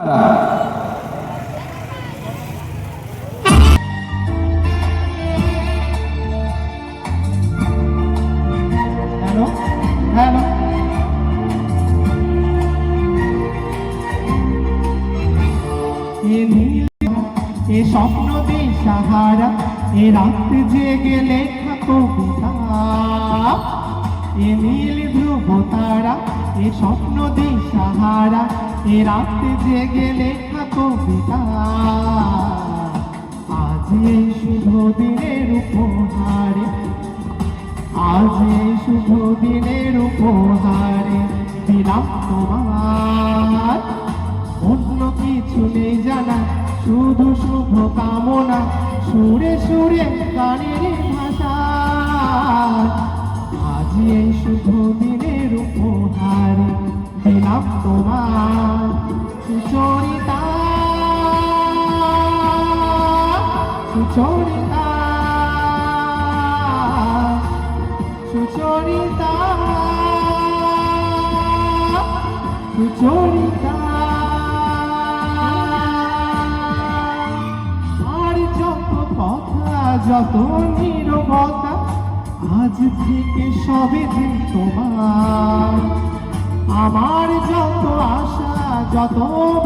এ স্বপ্ন সাহারা, এ রাত জেগে লেখা কবিতা। এ নীল ধ্রুব তারা, এ স্বপ্ন সাহারা এ রাত জেগে লেখা কবিতা। আজ এই শুভ দিনের উপহারে, আজ এই শুভ দিনের উপহারে দিলাম তোমার। অন্য কিছু নেই জানা, শুধু শুভ কামনা, সুরে সুরে গানের ভাষা। আজ এই শুভ দিনের উপহারে দিলাম তোমার সুচরিতা সুচরিতা সুচরিতা সুচরিতা। আর যত কথা, যত নীরবতা, আজ থেকে সবে দিন তোমার আমার যত আশা, যত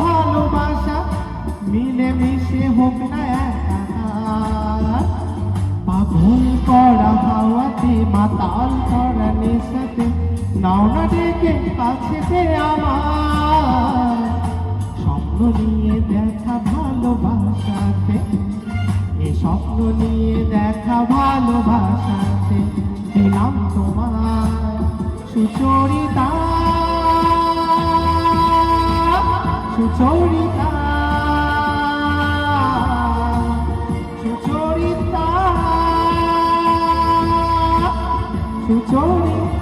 ভালোবাসা, মিলে মিশে হোক না পাগল করা হাওয়াতে, মাতাল করা নেশাতে, নাও না ডেকে কাছেতে আমার। স্বপ্ন নিয়ে দেখা ভালোবাসাতে, এ স্বপ্ন নিয়ে দেখা ভালোবাসাতে, দিলাম তোমার সুচরিতা। সুচরিতা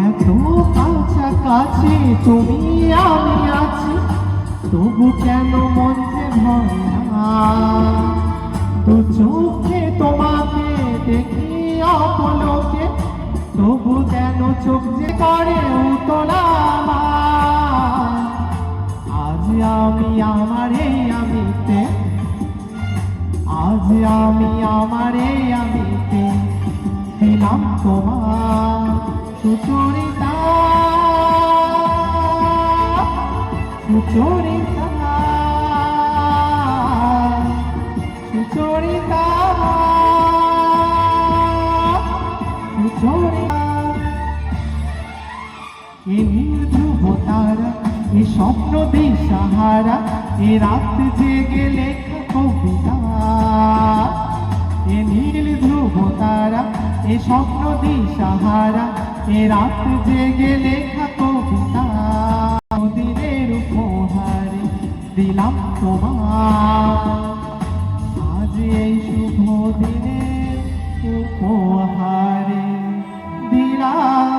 এত কাছাকাছি তুমি আমি আছি, তবু কেন মঞ্চে ভয় না দু চোখে তোমাকে দেখি অপলোকে, তবু কেন চোখ যে করে উতলা। আজ আমি আমার এই আমিতে, আজ আমি আমার এই আমিতে দিলাম তোমার সুচরিতা সুচরিতা সুচরিতা সুচরিতা এ নীল ধ্রুব তারা এ স্বপ্ন দিশাহারা এ রাত জেগে লেখা কবিতা এ নীল ধ্রুব তারা, এ স্বপ্ন দিশাহারা এ রাত জেগে লেখা কবিতা দিনের উপহারে দিলাম তোমার। আজ এই শুভ দিনের উপহারে দিলাম